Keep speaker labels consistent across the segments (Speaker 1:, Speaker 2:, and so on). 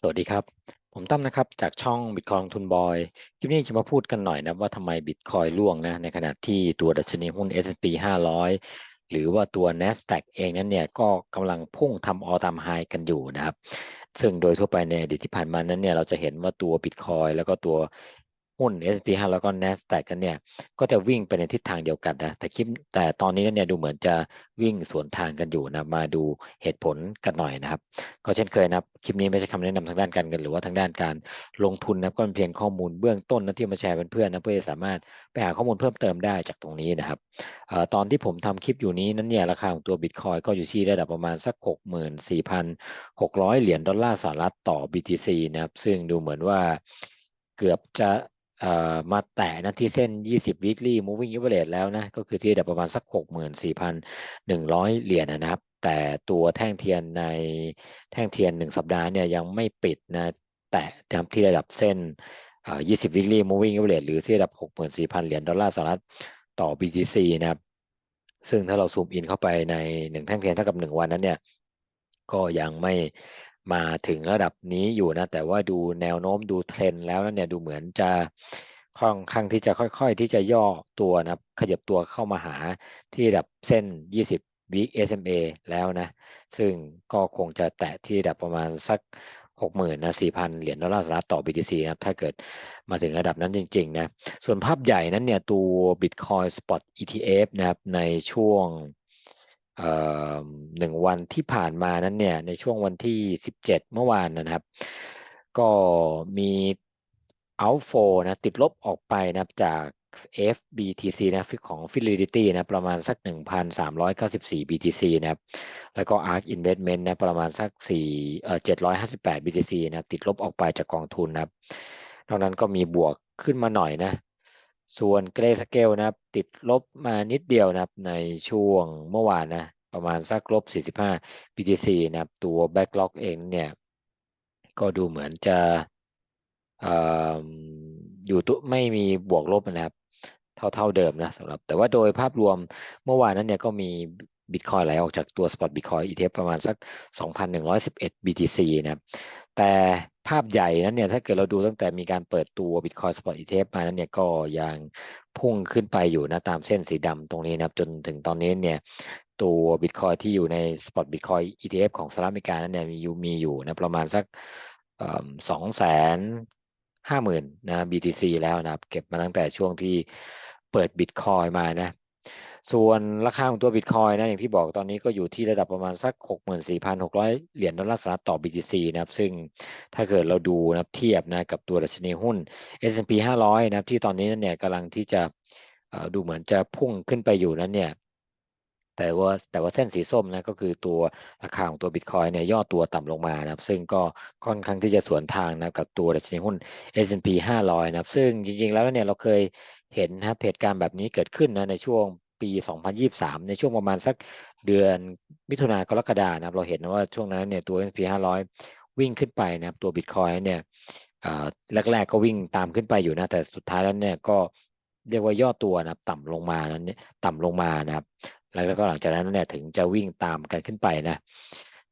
Speaker 1: สวัสดีครับ ผมตั้มนะครับ จากช่อง Bitcoin ทุนบอย คลิปนี้จะมาพูดกันหน่อยนะว่าทำไม Bitcoin ร่วงนะในขณะที่ตัวดัชนีหุ้น S&P 500 หรือว่าตัว NASDAQ เองนั้นเนี่ยก็กำลังพุ่งทำ all time high กันอยู่นะครับ ซึ่งโดยทั่วไปในอดีตที่ผ่านมานั้นเนี่ยเราจะเห็นว่าตัว Bitcoin แล้วก็ตัว หุ้น S&P 500แล้วก็ NASDAQ กันเนี่ยก็จะวิ่งไปในทิศทางเดียวกันนะแต่คลิปแต่ตอนนี้เนี่ยดูเหมือนจะวิ่งสวนทางกันอยู่นะมาดูเหตุผลกันหน่อยนะครับ ก็เช่นเคยนะคริปนี้ไม่ใช่คำแนะนำทางด้านการเงินหรือว่าทางด้านการลงทุนนะก็เป็นเพียงข้อมูลเบื้องต้นนะที่มาแชร์เพื่อนๆนะเพื่อจะสามารถไปหาข้อมูลเพิ่มเติมได้จากตรงนี้นะครับอตอนที่ผมทำคลิปอยู่นี้นั้นเนี่ยราคาของตัว Bitcoin ก็อยู่ที่ระดับประมาณสัก 64,600 เหรียญดอลลาร์สหรัฐต่อ BTC นะครับซึ่งดูเหมือนว่าเกือบจะ มาแตะนะที่เส้น 20 weekly moving average แล้วนะ ก็คือที่ระดับประมาณสัก 64,100 เหรียญนะครับ แต่ตัวแท่งเทียนในแท่งเทียน 1 สัปดาห์เนี่ยยังไม่ปิดนะ แตะทำที่ระดับเส้น 20 weekly moving average หรือที่ระดับ 64,000 เหรียญดอลลาร์สหรัฐต่อ BTC นะครับ ซึ่งถ้าเราซูมอินเข้าไปในหนึ่งแท่งเทียนเท่ากับ 1 วันนั้นเนี่ย ก็ยังไม่ มาถึงระดับนี้อยู่นะ แต่ว่าดูแนวโน้มดูเทรนด์แล้วเนี่ยดูเหมือนจะค่อนข้างที่จะค่อยๆ ที่จะย่อตัวนะขยับตัวเข้ามาหาที่ระดับเส้น 20 week SMA แล้วนะ ซึ่งก็คงจะแตะที่ระดับประมาณสัก 60,000นะ4,000 เหรียญดอลลาร์สหรัฐต่อ BTC นะครับ ถ้าเกิดมาถึงระดับนั้นจริง ๆ นะ ส่วนภาพใหญ่นั้นเนี่ยตัว Bitcoin Spot ETF นะครับในช่วง หนึ่งวันที่ผ่านมานั้นเนี่ยในช่วงวันที่ 17 เมื่อวานนะครับ ก็มี outflow นะติดลบออกไปนะครับจาก FBTC นะของ Fidelity นะประมาณสัก 1,394 BTC นะครับแล้วก็ ARK Investment นะประมาณสัก4เอ่อ758 BTC นะครับติดลบออกไปจากกองทุนนะครับนอกนั้นก็มีบวกขึ้นมาหน่อยนะ ส่วนเกรสเกลนะครับ ติดลบมานิดเดียวนะครับ ในช่วงเมื่อวานนะ ประมาณสักลบ 45 BTC นะครับ ตัว Backlog เองเนี่ย ก็ดูเหมือนจะอยู่ตุไม่มีบวกลบนะครับ เท่าเท่าเดิมนะสำหรับ แต่ว่าโดยภาพรวมเมื่อวานนั้นเนี่ยก็มีบิตคอยไหลออกจากตัว Spot Bitcoin ETF ประมาณสัก 2,111 BTC นะครับ แต่ ภาพใหญ่นั้นเนี่ยถ้าเกิดเราดูตั้งแต่มีการเปิดตัว Bitcoin Spot ETF มานั้นเนี่ยก็ยังพุ่งขึ้นไปอยู่นะตามเส้นสีดำตรงนี้นะครับจนถึงตอนนี้เนี่ยตัว Bitcoin ที่อยู่ใน Spot Bitcoin ETF ของสหรัฐอเมริกานั้นเนี่ยมีอยู่มีอยู่นะประมาณสักสองแสนห้าหมื่นนะ BTC แล้วนะครับเก็บมาตั้งแต่ช่วงที่เปิด Bitcoin มานะ ส่วนราคาของตัว Bitcoin นะอย่างที่บอกตอนนี้ก็อยู่ที่ระดับประมาณสัก 64,600 เหรียญดอลลาร์สหรัฐต่อ BTC นะครับ ซึ่งถ้าเกิดเราดูนะเทียบนะกับตัวดัชนีหุ้น S&P 500 นะครับที่ตอนนี้นั่นเนี่ยกำลังที่จะดูเหมือนจะพุ่งขึ้นไปอยู่นั้นเนี่ยแต่ว่าแต่ว่าเส้นสีส้มนะก็คือตัวราคาของตัวบิตคอยเนี่ยย่อตัวต่ำลงมานะครับ ซึ่งก็ค่อนข้างที่จะสวนทางนะกับตัวดัชนีหุ้น S&P 500 นะครับ ซึ่งจริงๆแล้วเนี่ยเราเคยเห็นนะครับเหตุการณ์แบบนี้เกิดขึ้นนะในช่วง ปี 2023 ในช่วงประมาณสักเดือนมิถุนากรกฎานะครับ เราเห็นนะว่าช่วงนั้นเนี่ยตัว S&P 500 วิ่งขึ้นไปนะครับ ตัวบิตคอยเนี่ยแรกๆก็วิ่งตามขึ้นไปอยู่นะ แต่สุดท้ายแล้วเนี่ยก็เรียกว่าย่อตัวนะครับ ต่ำลงมานั้นเนี่ยต่ำลงมานะครับ แล้วก็หลังจากนั้นเนี่ยถึงจะวิ่งตามกันขึ้นไปนะ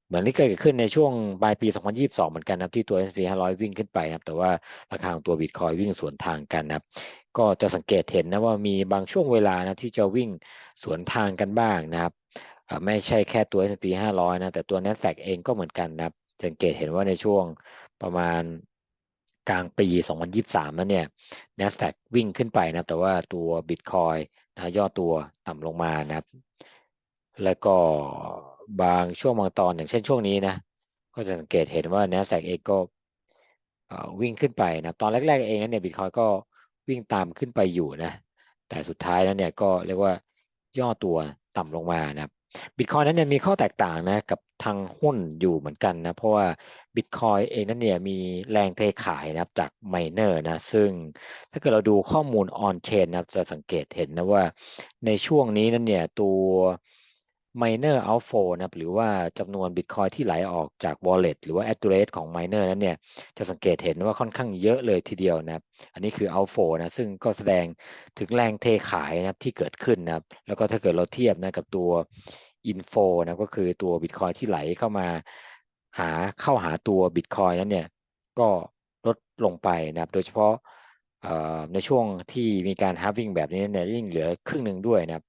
Speaker 1: เหมือนที่เกิดขึ้นในช่วงปลายปี 2022 เหมือนกันนะที่ตัว S&P 500 วิ่งขึ้นไปนะครับ แต่ว่าราคาของตัวบิตคอยวิ่งสวนทางกันนะครับ ก็จะสังเกตเห็นนะว่ามีบางช่วงเวลานะที่จะวิ่งสวนทางกันบ้างนะครับไม่ใช่แค่ตัว S&P 500 นะแต่ตัว NASDAQ เองก็เหมือนกันนะครับสังเกตเห็นว่าในช่วงประมาณกลางปี 2023นั้นเนี่ย NASDAQ วิ่งขึ้นไปนะแต่ว่าตัว Bitcoin นะย่อตัวต่ำลงมานะครับ แล้วก็บางช่วงบางตอนอย่างเช่นช่วงนี้นะ ก็จะสังเกตเห็นว่า NASDAQ เองก็วิ่งขึ้นไปนะตอนแรกๆเองนั้นเนี่ยบิตคอยก็ วิ่งตามขึ้นไปอยู่นะ แต่สุดท้ายแล้วเนี่ยก็เรียกว่าย่อตัวต่ำลงมานะครับบิตคอยนั้นเนี่ยมีข้อแตกต่างนะกับทางหุ้นอยู่เหมือนกันนะ เพราะว่าบิตคอยเองนั้นเนี่ยมีแรงเทขายนะครับจากไมเนอร์นะ ซึ่งถ้าเกิดเราดูข้อมูลออนเชนนะครับจะสังเกตเห็นนะว่าในช่วงนี้นั้นเนี่ยตัว miner outflow นะครับหรือว่าจำนวน Bitcoin ที่ไหลออกจาก wallet หรือว่า address ของ miner นั้นเนี่ยจะสังเกตเห็นว่าค่อนข้างเยอะเลยทีเดียวนะครับอันนี้คือ outflow นะซึ่งก็แสดงถึงแรงเทขายนะครับที่เกิดขึ้นนะครับแล้วก็ถ้าเกิดเราเทียบนะกับตัว info นะก็คือตัว Bitcoin ที่ไหลเข้ามาหาเข้าหาตัว Bitcoin นั้นเนี่ยก็ลดลงไปนะครับโดยเฉพาะในช่วงที่มีการฮาร์วิ่งแบบนี้เนี่ยยิ่งเหลือครึ่งหนึ่งด้วยนะครับ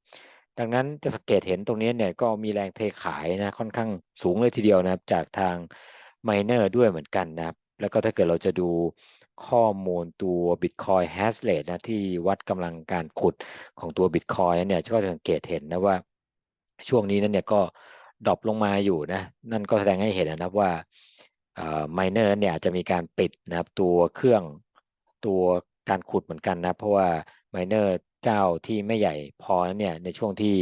Speaker 1: ดังนั้นจะสังเกตเห็นตรงนี้เนี่ยก็มีแรงเทขายนะค่อนข้างสูงเลยทีเดียวนะครับจากทางไมเนอร์ด้วยเหมือนกันนะครับแล้วก็ถ้าเกิดเราจะดูข้อมูลตัว Bitcoin hash rate นะที่วัดกำลังการขุดของตัว Bitcoin เนี่ยก็จะสังเกตเห็นนะว่าช่วงนี้นั้นเนี่ยก็ดรอปลงมาอยู่นะนั่นก็แสดงให้เห็นนะครับว่าไมเนอร์เนี่ยจะมีการปิดนะครับตัวเครื่องตัวการขุดเหมือนกันนะเพราะว่าไมเนอร์ เจ้าที่ไม่ใหญ่พอเนี่ยในช่วงที่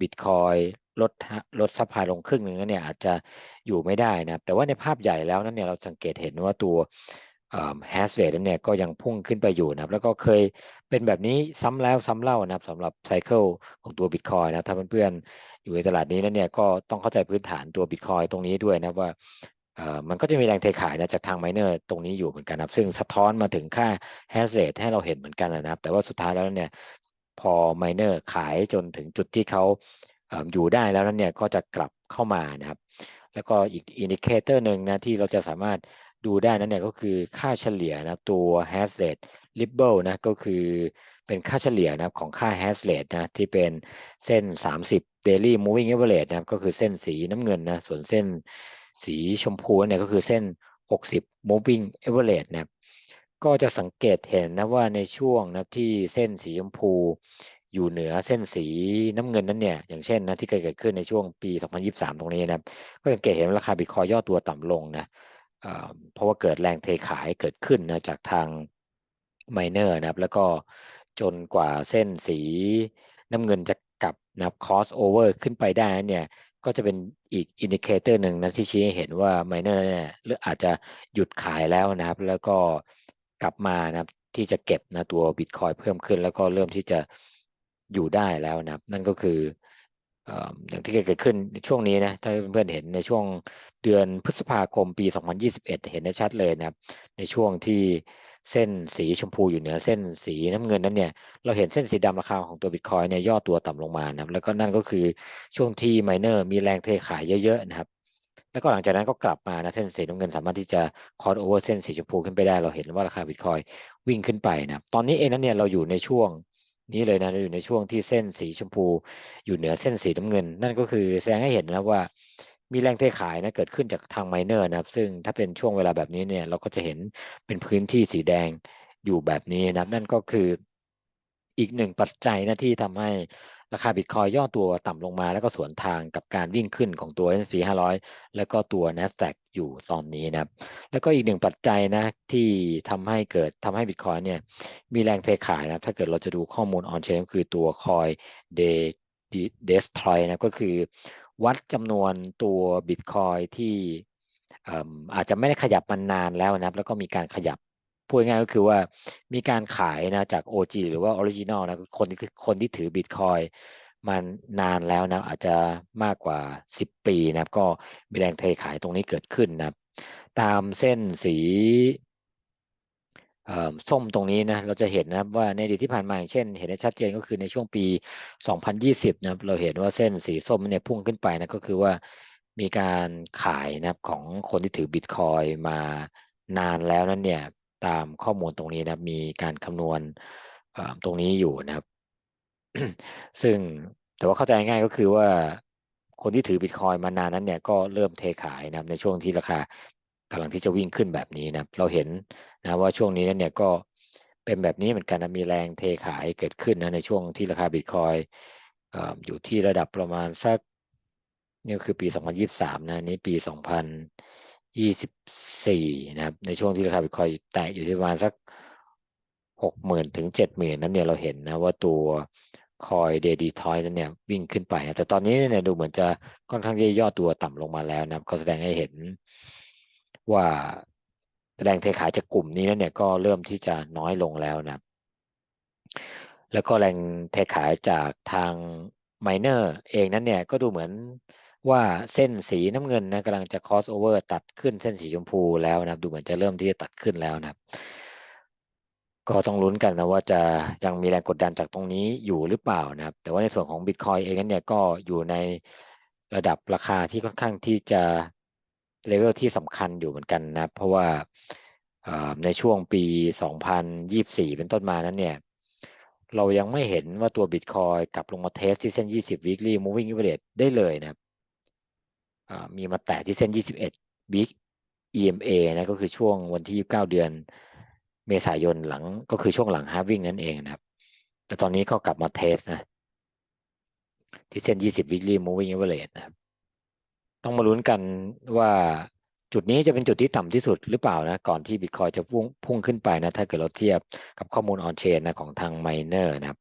Speaker 1: บิตคอยลดลดซัพพลายลงครึ่งหนึ่งเนี่ยอาจจะอยู่ไม่ได้นะครับแต่ว่าในภาพใหญ่แล้วนั้นเนี่ยเราสังเกตเห็นว่าตัวแฮชเรทนั้นเนี่ยก็ยังพุ่งขึ้นไปอยู่นะครับแล้วก็เคยเป็นแบบนี้ซ้ำแล้วซ้ำเล่านะครับสำหรับไซเคิลของตัวบิตคอยนะถ้าเพื่อนๆอยู่ในตลาดนี้นั้นเนี่ยก็ต้องเข้าใจพื้นฐานตัวบิตคอยตรงนี้ด้วยนะว่ามันก็จะมีแรงเทขายนะจากทางไมเนอร์ตรงนี้อยู่เหมือนกันนะครับซึ่งสะท้อนมาถึงค่าแฮชเรทให้เราเห็นเหมือนกันนะครับ แต่ว่าสุดท้ายแล้วเนี่ย พอไมเนอร์ขายจนถึงจุดที่เขาอยู่ได้แล้วนั้นเนี่ยก็จะกลับเข้ามานะครับ แล้วก็อีกอินดิเคเตอร์หนึ่งนะที่เราจะสามารถดูได้นั้นเนี่ยก็คือค่าเฉลี่ยนะตัว hash rate ripple นะก็คือเป็นค่าเฉลี่ยนะของค่า hash rate นะที่เป็นเส้น 30 daily moving average นะก็คือเส้นสีน้ำเงินนะส่วนเส้นสีชมพูเนี่ยก็คือเส้น 60 moving average นะ ก็จะสังเกตเห็นนะว่าในช่วงนะที่เส้นสีชมพูอยู่เหนือเส้นสีน้ำเงินนั้นเนี่ยอย่างเช่นนะที่เคยเกิดขึ้นในช่วงปี 2023 ตรงนี้นะก็สังเกตเห็นราคาบิตคอยย่อตัวต่ำลงนะเพราะว่าเกิดแรงเทขายเกิดขึ้นนะจากทางไมเนอร์นะครับแล้วก็จนกว่าเส้นสีน้ำเงินจะกลับนะครับคอสโอเวอร์ขึ้นไปได้เนี่ยก็จะเป็นอีกอินดิเคเตอร์หนึ่งนะที่ชี้ให้เห็นว่าไมเนอร์เนี่ยหรืออาจจะหยุดขายแล้วนะครับ แล้วก็ กลับมานะครับที่จะเก็บนะตัวบิตคอยเพิ่มขึ้น แล้วก็เริ่มที่จะอยู่ได้แล้วนะครับ นั่นก็คืออย่างที่เกิดขึ้นในช่วงนี้นะถ้าเพื่อนๆเห็นในช่วงเดือนพฤษภาคมปี 2021 เห็นได้ชัดเลยนะครับ ในช่วงที่เส้นสีชมพูอยู่เหนือเส้นสีน้ำเงินนั้นเนี่ยเราเห็นเส้นสีดำราคาของตัวบิตคอยเนี่ยย่อตัวต่ำลงมานะครับแล้วก็นั่นก็คือช่วงที่ไมเนอร์มีแรงเทขายเยอะๆนะครับ แล้วก็หลังจากนั้นก็กลับมานะเส้นสีน้ำเงินสามารถที่จะคอร์ดโอเวอร์เส้นสีชมพูขึ้นไปได้ เราเห็นว่าราคาบิตคอยวิ่งขึ้นไปนะตอนนี้เองนั้นเนี่ยเราอยู่ในช่วงนี้เลยนะเราอยู่ในช่วงที่เส้นสีชมพู อยู่เหนือเส้นสีน้ำเงิน นั่นก็คือแสดงให้เห็นนะว่ามีแรงเทขายนะเกิดขึ้นจากทางไมเนอร์นะครับ ซึ่งถ้าเป็นช่วงเวลาแบบนี้เนี่ยเราก็จะเห็นเป็นพื้นที่สีแดงอยู่แบบนี้นะครับ นั่นก็คืออีกหนึ่งปัจจัยนะที่ทำให้ ราคาบิตคอยย่อตัวต่ำลงมา แล้วก็สวนทางกับการวิ่งขึ้นของตัว S&P 500 แล้วก็ตัว NASDAQ อยู่ตอนนี้นะครับ แล้วก็อีกหนึ่งปัจจัยนะที่ทำให้เกิดทำให้บิตคอยเนี่ยมีแรงเทขายนะถ้าเกิดเราจะดูข้อมูลออนเชนก็คือตัวคอยเดเดสทรอยนะก็คือวัดจำนวนตัวบิตคอยที่อาจจะไม่ได้ขยับมันนานแล้วนะครับ แล้วก็มีการขยับ พูดง่ายก็คือว่ามีการขายนะจาก OG หรือว่า Original นะคนที่คนที่ถือบิตคอยมานานแล้วนะอาจจะมากกว่า 10 ปีนะครับ ก็มีแรงเทขายตรงนี้เกิดขึ้นนะครับ ตามเส้นสีส้มตรงนี้นะเราจะเห็นนะครับว่าในอดีตที่ผ่านมาอย่างเช่น เห็นได้ชัดเจนก็คือในช่วงปี 2020 นะครับเราเห็นว่าเส้นสีส้มเนี่ยพุ่งขึ้นไปนะก็คือว่ามีการขายนะครับของคนที่ถือบิตคอยมานานแล้วนั้นเนี่ย ตามข้อมูลตรงนี้นะมีการคำนวณตรงนี้อยู่นะครับ ซึ่งแต่ว่าเข้าใจง่ายก็คือว่าคนที่ถือบิตคอยมานานนั้นเนี่ยก็เริ่มเทขายนะครับในช่วงที่ราคากำลังที่จะวิ่งขึ้นแบบนี้นะเราเห็นนะว่าช่วงนี้นั้นเนี่ยก็เป็นแบบนี้เหมือนกันนะมีแรงเทขายเกิดขึ้นนะในช่วงที่ราคาบิตคอยอยู่ที่ระดับประมาณสักนี่คือปี 2023 นะนี้ปี 24นะครับในช่วงที่ราคาบิตคอยแตะอยู่ที่ประมาณสัก 60,000ถึง70,000 นั้นเนี่ยเราเห็นนะว่าตัวคอยเดดีทอยนั้นเนี่ยวิ่งขึ้นไปนะแต่ตอนนี้เนี่ยดูเหมือนจะค่อนข้างที่ย่อตัวต่ำลงมาแล้วนะก็แสดงให้เห็นว่าแรงเทขายจากกลุ่มนี้เนี่ยก็เริ่มที่จะน้อยลงแล้วนะแล้วก็แรงเทขายจากทางไมเนอร์เองนั้นเนี่ยก็ดูเหมือน ว่าเส้นสีน้ำเงินนะกำลังจะคอสโอเวอร์ตัดขึ้นเส้นสีชมพูแล้วนะดูเหมือนจะเริ่มที่จะตัดขึ้นแล้วนะก็ต้องลุ้นกันนะว่าจะยังมีแรงกดดันจากตรงนี้อยู่หรือเปล่านะครับ แต่ว่าในส่วนของบิตคอยเองนั้นเนี่ยก็อยู่ในระดับราคาที่ค่อนข้างที่จะเลเวลที่สำคัญอยู่เหมือนกันนะเพราะว่าในช่วงปี 2024 เป็นต้นมานั้นเนี่ย เรายังไม่เห็นว่าตัว Bitcoin กลับลงมาเทสที่เส้น 20 weekly moving average ได้เลยนะครับ มีมาแตะที่เส้น 21 week EMA นะก็คือช่วงวันที่ 29 เดือนเมษายนหลังก็คือช่วงหลัง halving นั่นเองนะครับ แต่ตอนนี้ก็กลับมาเทสนะที่เส้น 20 weekly moving average นะครับ ต้องมาลุ้นกันว่าจุดนี้จะเป็นจุดที่ต่ำที่สุดหรือเปล่านะ ก่อนที่ Bitcoin จะพุ่งพุ่งขึ้นไปนะ ถ้าเกิดเราเทียบกับข้อมูล on chain นะของทาง miner นะครับ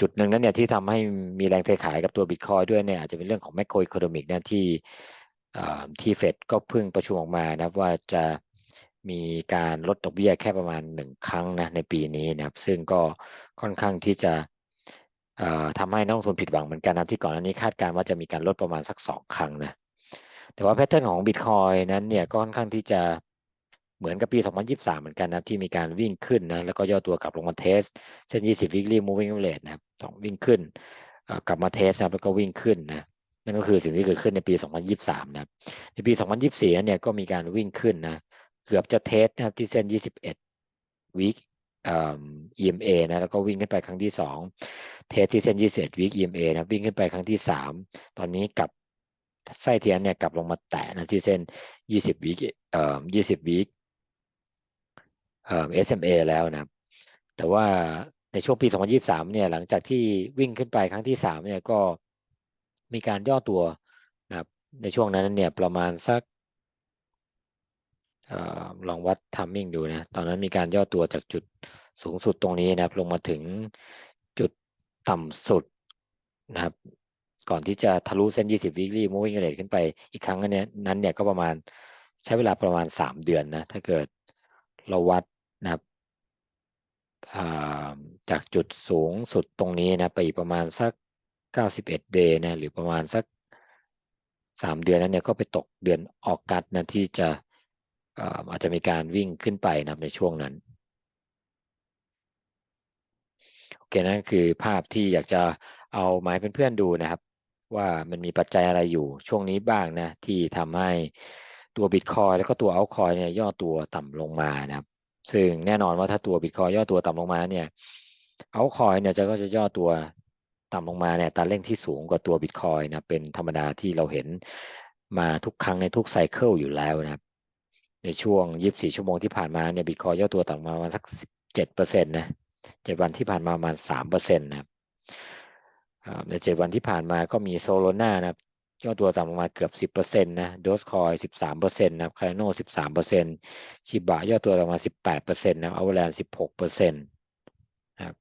Speaker 1: จุดหนึ่งนั้นเนี่ยที่ทำให้มีแรงเทขายกับตัว Bitcoin ด้วยเนี่ยอาจจะเป็นเรื่องของ macro economic นะที่อ่ที่เฟดก็เพิ่งประชุมออกมานะว่าจะมีการลดดอกเบี้ยแค่ประมาณหนึ่งครั้งนะในปีนี้นะครับ ซึ่งก็ค่อนข้างที่จะอ่าทำให้นักลงทุนผิดหวังเหมือนกันนะที่ก่อนหน้านี้คาดการณ์ว่าจะมีการลดประมาณสักสองครั้งนะแต่ว่าแพทเทิร์นของ Bitcoin นั้นเนี่ยก็ค่อนข้างที่จะ เหมือนกับปี 2023 เหมือนกันนะครับที่มีการวิ่งขึ้นนะแล้วก็ย่อตัวกลับลงมาเทสเส้น20 weekly moving average นะครับสองวิ่งขึ้นกลับมาเทสนะครับแล้วก็วิ่งขึ้นนะนั่นก็คือสิ่งที่เกิดขึ้นในปี 2023 นะครับในปี 2024 เนี่ยก็มีการวิ่งขึ้นนะเกือบจะเทสนะครับที่เส้น 21 week EMA นะแล้วก็วิ่งขึ้นไปครั้งที่ 2 เทสที่เส้น 21 week EMA นะวิ่งขึ้นไปครั้งที่ 3 ตอนนี้กลับไส้เทียนเนี่ยกลับลงมาแตะนะที่เส้น 20วิเอ่อ20วิ เอ่อ SMA แล้วนะครับ แต่ว่าในช่วงปี 2023 เนี่ยหลังจากที่วิ่งขึ้นไปครั้งที่ 3 เนี่ยก็มีการย่อตัวนะครับในช่วงนั้นเนี่ยประมาณสักเอ่อลองวัดทัมมิ่งดูนะ ตอนนั้นมีการย่อตัวจากจุดสูงสุดตรงนี้นะครับ ลงมาถึงจุดต่ำสุดนะครับ ก่อนที่จะทะลุเส้น 20 weekly moving average ขึ้นไปอีกครั้งนั้นเนี่ยนั้นเนี่ยก็ประมาณใช้เวลาประมาณ 3 เดือนนะ ถ้าเกิดเราวัด นะครับจากจุดสูงสุดตรงนี้นะไปอีกประมาณสัก 91 day นะหรือประมาณสัก 3 เดือนนั้นเนี่ยก็ไปตกเดือนออกกัสนะที่จะอาจจะมีการวิ่งขึ้นไปนะในช่วงนั้นโอเคนั่นคือภาพที่อยากจะเอามาให้เพื่อนๆดูนะครับ ว่ามันมีปัจจัยอะไรอยู่ช่วงนี้บ้างนะที่ทำให้ตัว Bitcoin แล้วก็ตัว Altcoin เนี่ยย่อตัวต่ำลงมานะครับ ซึ่งแน่นอนว่าถ้าตัว Bitcoin ย่อตัวต่ำลงมาเนี่ย Altcoin เนี่ยจะก็จะย่อตัวต่ำลงมาเนี่ยตาเร่งที่สูงกว่าตัว Bitcoin นะเป็นธรรมดาที่เราเห็นมาทุกครั้งในทุกไซเคิลอยู่แล้วนะครับ ในช่วง 24 ชั่วโมงที่ผ่านมาเนี่ย Bitcoin ย่อตัวต่ำมาประมาณสัก 17%นะเจ็ดวันที่ผ่านมาประมาณ3%นะครับในเจ็ดวันที่ผ่านมาก็มีโซโลนานะครับ ย่อตัวต่ำลงมาเกือบสิบเปอร์เซ็นต์นะโดสคอยสิบสามเปอร์เซ็นต์นะครับคาโนสิบสามเปอร์เซ็นต์ชิบะย่อตัวต่ำมาสิบแปดเปอร์เซ็นต์นะอัลแลนสิบหกเปอร์เซ็นต์นะครับ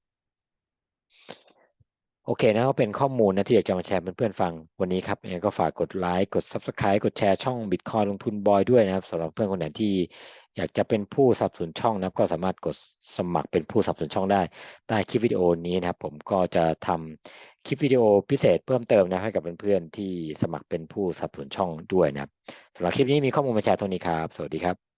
Speaker 1: โอเคนะก็เป็นข้อมูลนะที่อยากจะมาแชร์เพื่อนๆฟังวันนี้ครับยังไงก็ฝากกดไลค์กด Subscribe กดแชร์ช่อง Bitcoin ลงทุนบอยด้วยนะครับสำหรับเพื่อนคนไหนที่ อยากจะเป็นผู้สนับสนุนช่องนะครับ ก็สามารถกดสมัครเป็นผู้สนับสนุนช่องได้ใต้คลิปวิดีโอนี้นะครับ ผมก็จะทำคลิปวิดีโอพิเศษเพิ่มเติมนะให้กับเพื่อนๆที่สมัครเป็นผู้สนับสนุนช่องด้วยนะครับสำหรับคลิปนี้มีข้อมูลมาแชร์เท่านี้ครับ สวัสดีครับ